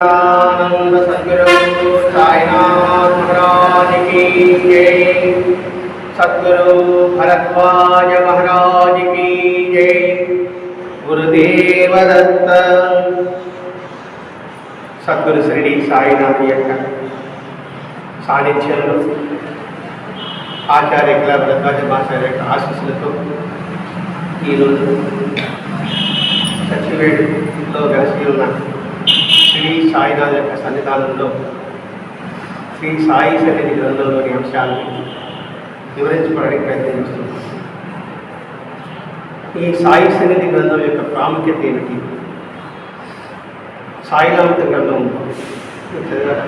आनंद सदगुरु साईनाथ महाराज की जय सदगुरु भरद्वाज महाराज की जय గురుదేవ దత్త సద్గురు శ్రీడి సాయినాథ్ యొక్క సాన్నిధ్యంలో ఆచార్య కళా భరద్వాజ మాస్టర్ యొక్క ఆశీస్సులతో ఈరోజు సచివేడులో కలిసి ఉన్న శ్రీ సాయినాథ్ యొక్క సన్నిధానంలో శ్రీ సాయి సన్నిధి గ్రంథంలోని అంశాలను వివరించుకోవడానికి ప్రయత్నం ఈ సాయి సన్నిధి గ్రంథం యొక్క ప్రాముఖ్యత ఏమిటి సాయినామత గ్రంథం మీరు చదివారా?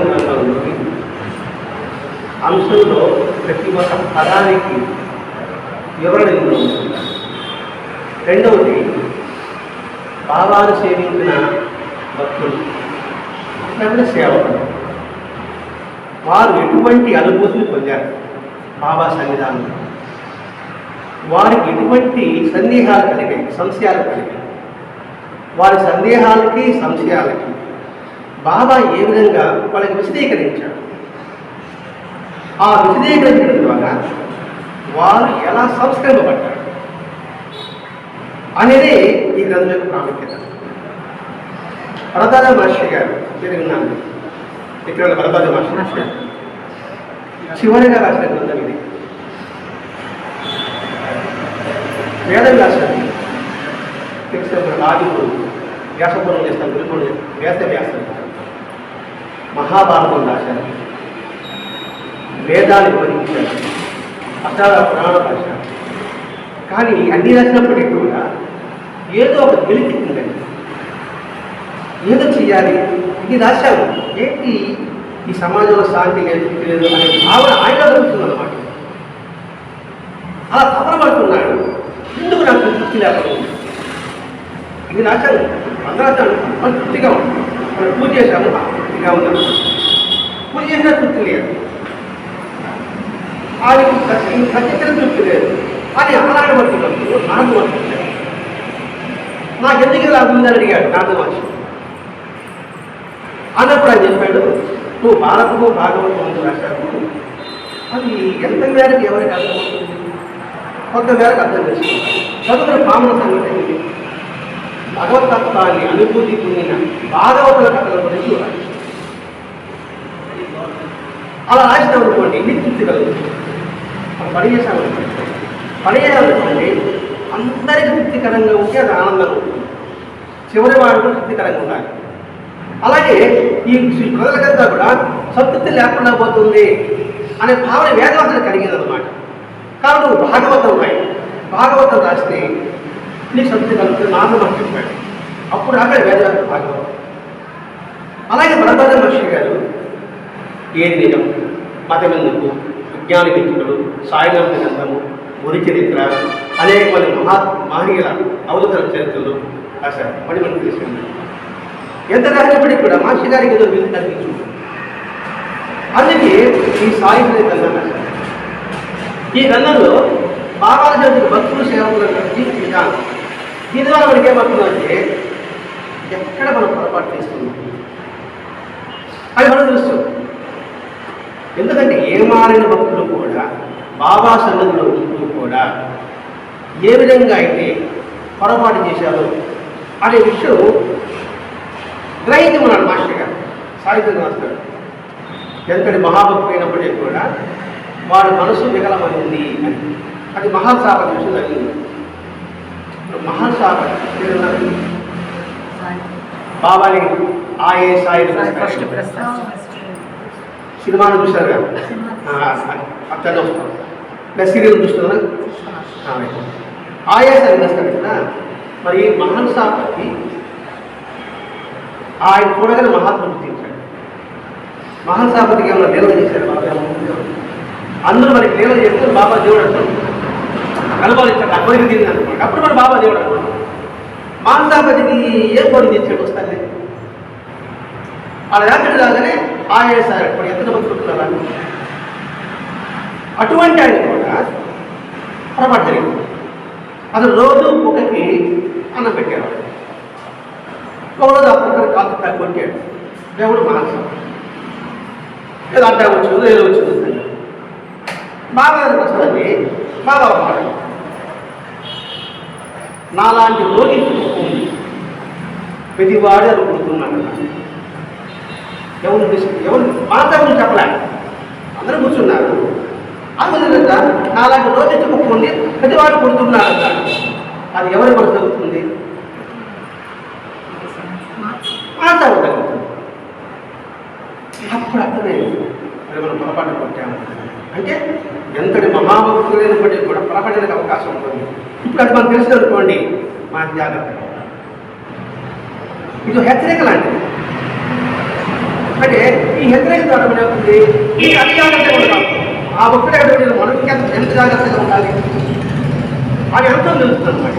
గ్రంథంలోని అంశంలో ప్రతి ఒక్క పదానికి వివరణ ఇందులో రెండవది బాబాను సేవించిన భక్తులు. లేకపోతే సేవకులు. వారు ఎటువంటి అనుభూతిని పొందారు? బాబా సన్నిధానం వారికి ఎటువంటి సందేహాలు కలిగాయి? సంశయాలు కలిగాయి. వారి సందేహాలకి సంశయాలకి బాబా ఏ విధంగా వాళ్ళకి విశదీకరించాడు? ఆ విశదీకరించడం ద్వారా వారు ఎలా సంస్కరింపబడ్డారు? అనేది ఈ గ్రంథం యొక్క ప్రాముఖ్యత. ప్రధాన మహర్షి గారు నేను విన్నాను. ఇక్కడ భరద్వాజ మహర్షి గారు. చివరిగా రాసిన గ్రంథం ఇది. వేదం రాశారు తెలిసిన మన ఆదిపుడు వ్యాసపురం చేస్తాను గురుకుడు వ్యాస వ్యాసం. మహాభారతం రాశారు. వేదాలు వివరించారు అష్టాల పురాణం రాశారు. కానీ అన్ని రాసినప్పటికీ కూడా ఏదో ఒక గెలిచిందండి ఏదో చెయ్యాలి. ఇది రాశాము ఏంటి? ఈ సమాజంలో శాంతి లేదు లేదు అనే భావన ఆయన జరుగుతుంది అనమాట అలా తపనపడుతున్నాడు. ఎందుకు నాకు తృప్తి లేకపోతుంది ఇది రాశాను అందరూ మనం తృప్తిగా ఉంది. మనం పూజ చేశాము తృప్తిగా ఉన్నాను పూజ చేసినా తృప్తి లేదు. ఆయనకి ఖచ్చితంగా తృప్తి లేదు. అని అలాగే పడుతున్నప్పుడు నాకు పడుతుంది నాకు ఎందుకు ఇలా ఉందని అడిగాడు నాతో మహర్షి అన్నప్పుడు ఆయన చెప్పాడు నువ్వు భారతము భాగవతం రాశావు అది ఎంత మేరకు ఎవరికి అర్థమవుతుంది? కొంత మేరకు అర్థం చేసుకుంటాను చదువుతున్న పాముల సంగతి భగవతత్వాన్ని అనుభూతి పొందిన భాగవతుల కథల గురించి అలా రాసినప్పుడు అనుకోండి ఎన్ని కలుగుతుంది పని చేసామనుకోండి పని చేయాలనుకోండి అందరికీ తృప్తికరంగా ఉంటే అది ఆనందం ఉంటుంది. చివరి వాడు తృప్తికరంగా ఉండాలి. అలాగే ఈ ప్రజలకంతా కూడా సంతృప్తి లేకుండా పోతుంది అనే భావన వేదవాసన కలిగింది అనమాట కాబట్టి నువ్వు భాగవతం రాయి. భాగవతం రాస్తే నీ సంతృప్తి కలుగుతుంది నాన్న మనం చెప్పాడు అప్పుడు అక్కడ వేదవాసన భాగవతం. అలాగే భరద్వాజ మహర్షి గారు ఏది నిజం? మతం ఎందుకు విజ్ఞాన విద్యుడు సాయినాథ గ్రంథము గురి చరిత్ర అనేక మంది మహా మహనీయుల అవతల చరిత్రలు రాశారు. పడి మనం తెలిసింది ఎంత రాసినప్పటికీ కూడా మహర్షి గారికి ఏదో విలువ కనిపించింది అందుకే ఈ సాయి అనే గ్రంథం రాశారు. ఈ గ్రంథంలో బాబాల భక్తులు సేవకుల జీవిత విధానం దీని ద్వారా మనకి ఏమవుతుందంటే ఎక్కడ మనం పొరపాటు చేస్తున్నాం? అది మనం తెలుస్తుంది. ఎందుకంటే ఏ మారిన భక్తులు కూడా బాబా సన్నిధిలో ఉంటూ కూడా ఏ విధంగా అయితే పొరపాటు చేశారో అనే విషయం గ్రహించమన్నాడు మాస్టర్ గారు సాహిత్యం రాస్తాడు ఎంతటి మహాభక్తులు అయినప్పటికీ కూడా వారి మనసు వికలమైంది అని. అది మహాసాప విషయం జరిగింది. మహాసాప బాబాని ఆయే సాయి ఫస్ట్ ప్రస్తావన. సినిమాను చూశారు కదా? అక్కడ వస్తాం లేదా సీరియల్ చూస్తున్నా. ఆయాసాన్ని వేస్తాడు కదా? మరి మహాన్ సాపతి ఆయన చూడగానే మహాత్ముడు తీర్చాడు. మహాన్ సాపతికి ఏమైనా లీలలు చేశారు బాబా? అందరూ మనకి లీలలు చేస్తే బాబా దేవుడు అంటారు కలపాలిచ్చాడు అప్పటికి తిరిగి అనుకోండి. అప్పుడు మరి బాబా దేవుడు అనుకోండి మహాన్ సాపతికి ఏం కోరిక తెచ్చాడు వస్తానే అలా రాత్రి రాగానే ఆయేసారు ఇప్పుడు ఎంత మంది అటువంటి ఆయన కూడా పొరపాటు జరిగింది అతను రోజు కుక్కకి అన్నం పెట్టేవాడు ఒకరోజు ఆ కుక్కని కాలు తగ్గి కొట్టాడు దేవుడు మనసు ఏదో అడ్డా వచ్చిందో ఏదో వచ్చింది బాగా వస్తుంది బాగా మాట నాలాంటి రోగి ఉంది ప్రతివాడు అనుకుంటున్నాడు ఎవరు ఎవరు ఎవరు మాట్లాడి చెప్పలే. అందరూ కూర్చున్నారు. అందుకంట నాలాంటి రోజు చెప్పుకుంది ప్రతివాడు కొడుతున్నారు అది ఎవరి మనసు తగ్గుతుంది మాట్లాడు తగ్గుతుంది అప్పుడు అర్థమైంది మరి మనం పొరపాటు కొట్టాము. అంటే ఎంతటి మహాభక్తులైనప్పటికీ కూడా పొరపడడానికి అవకాశం ఉంటుంది. ఇప్పుడు అది మనకు తెలుసు అనుకోండి. మా జాగ్రత్త. ఇది హెచ్చరిక లాంటిది. అంటే ఈ హెచ్చరిక ద్వారా ఏమవుతుంది ఈ జాగ్రత్తగా ఉండాలి? ఆ భక్తుడు ఎక్కడ మనం ఎంత జాగ్రత్తగా ఉండాలి? అది ఎంతో తెలుస్తుంది అనమాట